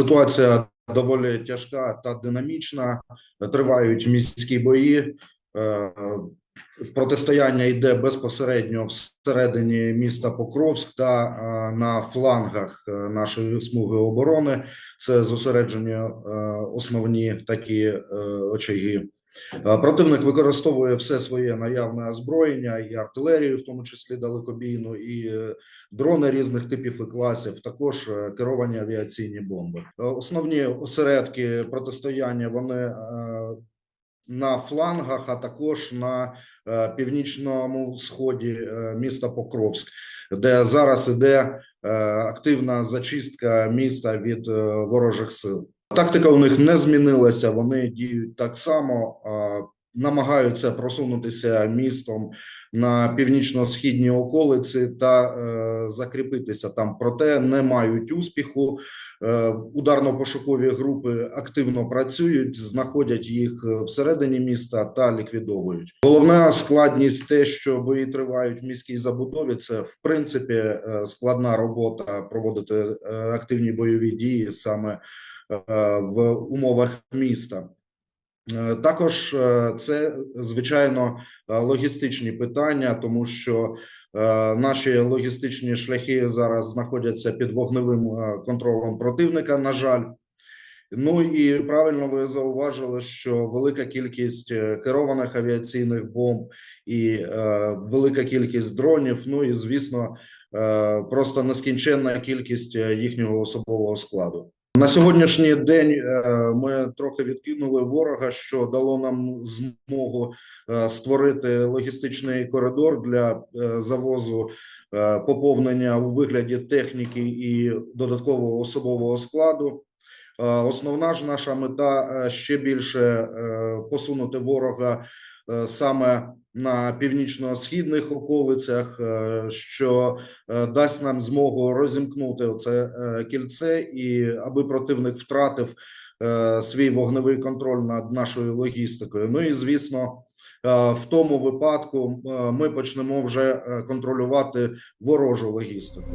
Ситуація доволі тяжка та динамічна. Тривають міські бої. Протистояння йде безпосередньо всередині міста Покровськ та е, на флангах е, нашої смуги оборони. Це зосереджені е, основні такі очаги. Противник використовує все своє наявне озброєння і артилерію, в тому числі далекобійну, і дрони різних типів і класів, також керовані авіаційні бомби. Основні осередки протистояння вони на флангах, а також на е, північному сході е, міста Покровськ, де зараз іде е, активна зачистка міста від ворожих сил. Тактика у них не змінилася. Вони діють так само, намагаються просунутися містом на північно-східні околиці та е, закріпитися там. Проте не мають успіху. Е, Ударно-пошукові групи активно працюють, знаходять їх е, всередині міста та ліквідовують. Головна складність те, що бої тривають в міській забудові. Це в принципі е, складна робота проводити е, активні бойові дії саме в умовах міста. Е, Також е, це звичайно е, логістичні питання, тому що наші логістичні шляхи зараз знаходяться під вогневим контролем противника. На жаль, ну і правильно ви зауважили, що велика кількість керованих авіаційних бомб і велика кількість дронів. Ну і звісно, просто нескінченна кількість їхнього особового складу. На сьогоднішній день е, ми трохи відкинули ворога, що дало нам змогу е, створити логістичний коридор для е, завозу поповнення у вигляді техніки і додаткового особового складу. Основна ж наша мета ще більше посунути ворога саме на північно-східних околицях, е, що е, дасть нам змогу розімкнути це е, кільце, і аби противник втратив е, свій вогневий контроль над нашою логістикою. Ну і звісно, е, в тому випадку е, ми почнемо вже е, контролювати ворожу логістику.